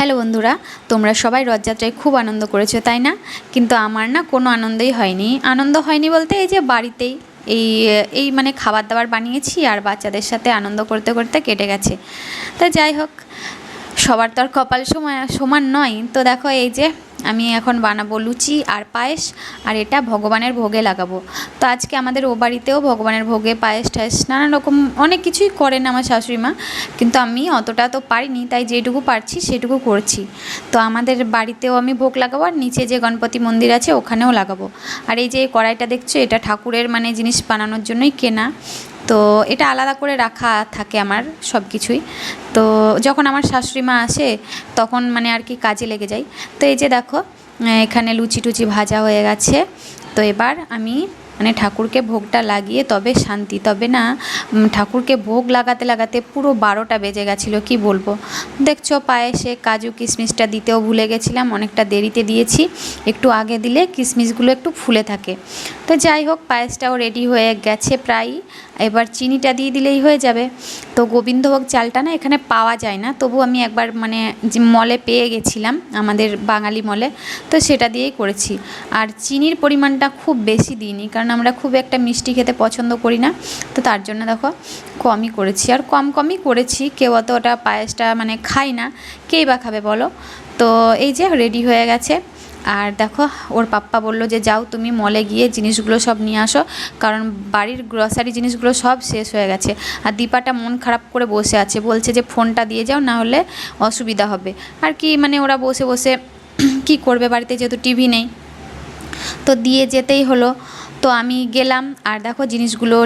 Hello বন্ধুরা, তোমরা সবাই রথযাত্রায় খুব আনন্দ করেছ, তাই না? কিন্তু আমার না কোনো আনন্দই হয়নি। আনন্দ হয়নি বলতে এই যে বাড়িতেই এই এই মানে খাবার দাবার বানিয়েছি আর বাচ্চাদের সাথে আনন্দ করতে করতে কেটে গেছে। তা যাই হোক, সবার তো আর কপাল সময় সমান নয়। তো দেখো এই যে আমি এখন বানাবো লুচি আর পায়েস, আর এটা ভগবানের ভোগে লাগাবো। তো আজকে আমাদের ও বাড়িতেও ভগবানের ভোগে পায়েস টায়েস নানান রকম অনেক কিছুই করেন আমার শাশুড়ি মা, কিন্তু আমি অতটা তো পারিনি, তাই যেটুকু পারছি সেটুকু করছি। তো আমাদের বাড়িতেও আমি ভোগ লাগাবো, আর নিচে যে গণপতি মন্দির আছে ওখানেও লাগাবো। আর এই যে কড়াইটা দেখছ, এটা ঠাকুরের মানে জিনিস বানানোর জন্যই কেনা। তো এটা আলাদা করে রাখা থাকে আমার সব কিছুই তো যখন আমার শাশুড়ি মা আসে, তখন মানে আর কি কাজে লেগে যাই তো এই যে দেখো, এখানে লুচি টুচি ভাজা হয়ে গেছে। তো এবার আমি মানে ঠাকুরকে ভোগটা লাগিয়ে তবে শান্তি। তবে না ঠাকুরকে ভোগ লাগাতে লাগাতে পুরো বারোটা বেজে গেছিল, কি বলব? দেখছ পায়েসে কাজু কিশমিশটা দিতেও ভুলে গেছিলাম, অনেকটা দেরিতে দিয়েছি। একটু আগে দিলে কিশমিশগুলো একটু ফুলে থাকে। তো যাই হোক, পায়েসটাও রেডি হয়ে গেছে প্রায় এবার চিনিটা দিয়ে দিলেই হয়ে যাবে। তো গোবিন্দভোগ চালটা না এখানে পাওয়া যায় না, তবু আমি একবার মানে মলে পেয়ে গেছিলাম, আমাদের বাঙালি মলে, তো সেটা দিয়েই করেছি। আর চিনির পরিমাণটা খুব বেশি দিইনি, কারণ আমরা খুব একটা মিষ্টি খেতে পছন্দ করি না। তো তার জন্য দেখো, কমই করেছি। আর কম কমই করেছি, কেউ অত ওটা পায়েসটা মানে খায় না। কেই বা খাবে বলো? তো এই যে রেডি হয়ে গেছে। আর দেখো, ওর পাপ্পা বলল যে, যাও তুমি মলে গিয়ে জিনিসগুলো সব নিয়ে আসো। কারণ বাড়ির গ্রসারি জিনিসগুলো সব শেষ হয়ে গেছে। আর দীপাটা মন খারাপ করে বসে আছে। বলছে যে, ফোনটা দিয়ে যাও, না হলে অসুবিধা হবে। আর কি মানে ওরা বসে বসে কি করবে? বাড়িতে যেহেতু টিভি নেই। তো দিয়ে যেতেই হলো। তো আমি গেলাম আর দেখো জিনিসগুলো